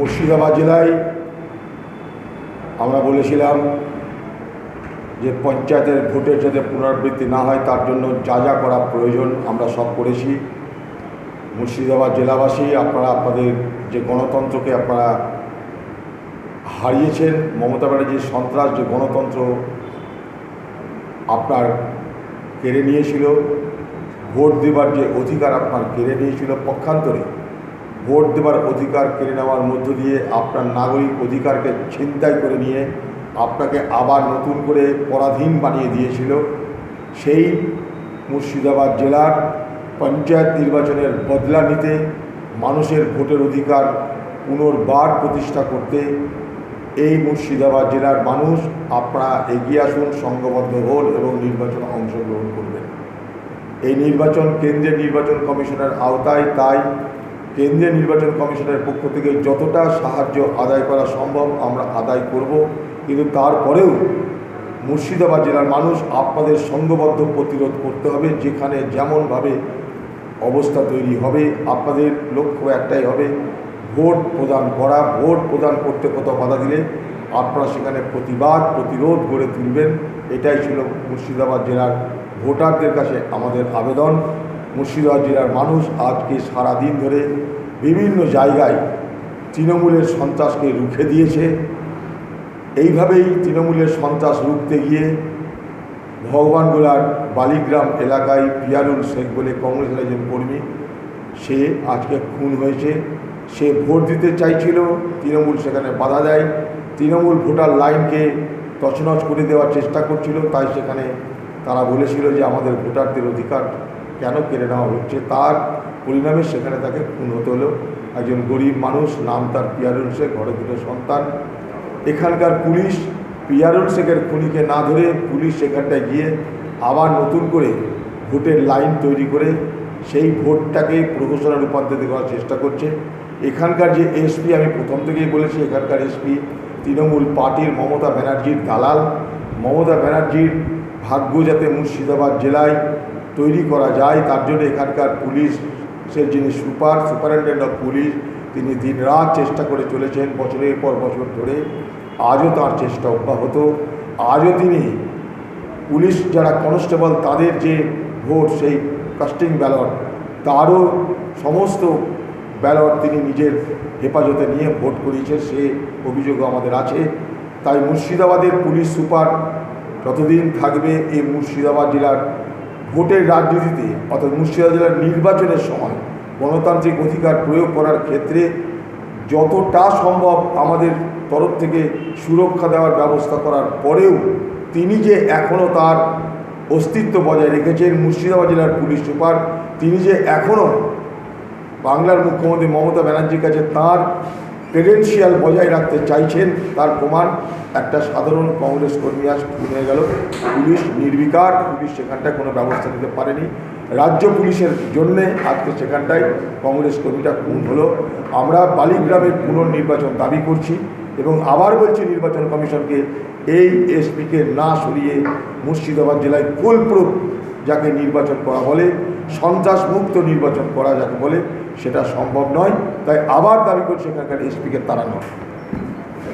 মুর্শিদাবাদ জেলায় আমরা বলেছিলাম যে পঞ্চায়েতের ভোটের যাতে পুনরাবৃত্তি না হয়, তার জন্য যা যা করা প্রয়োজন আমরা সব করেছি। মুর্শিদাবাদ জেলাবাসী, আপনারা আপনাদের যে গণতন্ত্রকে আপনারা হারিয়েছেন, মমতা ব্যানার্জির সন্ত্রাস যে গণতন্ত্র আপনার কেড়ে নিয়েছিল, ভোট দেবার যে অধিকার আপনার কেড়ে নিয়েছিল পক্ষান্তরে ভোট দেবার অধিকার কেড়ে নেওয়ার মধ্য দিয়ে আপনার নাগরিক অধিকারকে ছিনতাই করে নিয়ে আপনাকে আবার নতুন করে পরাধীন বানিয়ে দিয়েছিল। সেই মুর্শিদাবাদ জেলার পঞ্চায়েত নির্বাচনের বদলা নিতে মানুষের ভোটের অধিকার পুনর্বার প্রতিষ্ঠা করতে এই মুর্শিদাবাদ জেলার মানুষ আপনারা এগিয়ে আসুন, সংঘবদ্ধ হন এবং নির্বাচনে অংশগ্রহণ করবেন। এই নির্বাচন কেন্দ্রীয় নির্বাচন কমিশনের আওতায় তাই কেন্দ্রীয় নির্বাচন কমিশনের পক্ষ থেকে যতটা সাহায্য আদায় করা সম্ভব আমরা আদায় করব। কিন্তু তারপরেও মুর্শিদাবাদ জেলার মানুষ আপনাদের সংঘবদ্ধ প্রতিরোধ করতে হবে, যেখানে যেমনভাবে অবস্থা তৈরি হবে, আপনাদের লক্ষ্য একটাই হবে, ভোট প্রদান করা। ভোট প্রদান করতে কোথাও বাধা দিলে আপনারা সেখানে প্রতিবাদ, প্রতিরোধ গড়ে তুলবেন। এটাই ছিল মুর্শিদাবাদ জেলার ভোটারদের কাছে আমাদের আবেদন। মুর্শিদাবাদ জেলার মানুষ আজকে সারাদিন ধরে বিভিন্ন জায়গায় তৃণমূলের সন্ত্রাসকে রুখে দিয়েছে। এইভাবেই তৃণমূলের সন্ত্রাস রুখতে গিয়ে ভগবানগোলার বালিগ্রাম এলাকায় পিয়ারুল শেখ বলে কংগ্রেসের একজন কর্মী, সে আজকে খুন হয়েছে। সে ভোট দিতে চাইছিল, তৃণমূল সেখানে বাধা দেয়। তৃণমূল ভোটার লাইনকে তছনছ করে দেওয়ার চেষ্টা করছিল, তাই সেখানে তারা বলেছিল যে আমাদের ভোটারদের অধিকার কেন কেড়ে নেওয়া হচ্ছে? তার পরিণামে সেখানে তাকে খুন হতে হলো। একজন গরিব মানুষ, নাম তার পিয়ারুল শেখ ঘরে দুটো সন্তান। এখানকার পুলিশ পিয়ারুল শেখের খুনিকে না ধরে পুলিশ সেখানটায় গিয়ে আবার নতুন করে ভোটের লাইন তৈরি করে সেই ভোটটাকে প্রহসনে রূপান্তরিত করার চেষ্টা করছে। এখানকার যে এসপি, আমি প্রথম থেকেই বলেছি, এখানকার এসপি তৃণমূল পার্টির মমতা ব্যানার্জির দালাল। মমতা ব্যানার্জির ভাগ্য যাতে মুর্শিদাবাদ জেলায় তৈরি করা যায়, তার জন্য এখানকার পুলিশের যিনি সুপার, সুপারিনটেন্ডেন্ট অফ পুলিশ, তিনি দিনরাত চেষ্টা করে চলেছেন বছরের পর বছর ধরে। আজও তার চেষ্টা অব্যাহত। আজও তিনি পুলিশ যারা কনস্টেবল, তাদের যে ভোট, সেই কাস্টিং ব্যালট, তারও সমস্ত ব্যালট তিনি নিজের হেফাজতে নিয়ে ভোট করিয়েছে সে অভিযোগও আমাদের আছে। তাই মুর্শিদাবাদের পুলিশ সুপার যতদিন থাকবে, এই মুর্শিদাবাদ জেলার ভোটের রাজনীতিতে, অর্থাৎ মুর্শিদাবাদ জেলার নির্বাচনের সময় গণতান্ত্রিক অধিকার প্রয়োগ করার ক্ষেত্রে যতটা সম্ভব আমাদের তরফ থেকে সুরক্ষা দেওয়ার ব্যবস্থা করার পরেও তিনি যে এখনও তার অস্তিত্ব বজায় রেখেছেন মুর্শিদাবাদ জেলার পুলিশ সুপার, তিনি যে এখনও বাংলার মুখ্যমন্ত্রী মমতা ব্যানার্জির কাছে তার ক্রেডেন্সিয়াল বজায় রাখতে চাইছেন তার প্রমাণ একটা সাধারণ কংগ্রেস কর্মী আজ হয়ে গেল। পুলিশ নির্বিকার, পুলিশ সেখানটায় কোনো ব্যবস্থা নিতে পারেনি। রাজ্য পুলিশের জন্যে আজকে সেখানটায় কংগ্রেস কর্মীটা খুন হলো। আমরা বালিগ্রামের পুনর্নির্বাচন দাবি করছি এবং আবার বলছি নির্বাচন কমিশনকে এই এসপিকে না সরিয়ে মুর্শিদাবাদ জেলায় ফুলপ্রুফ যাকে নির্বাচন করা বলে সন্ত্রাস মুক্ত নির্বাচন করা যাবে বলে সেটা সম্ভব নয়। তাই আবার দাবি করছে এখানকার এসপিকে তাড়ানো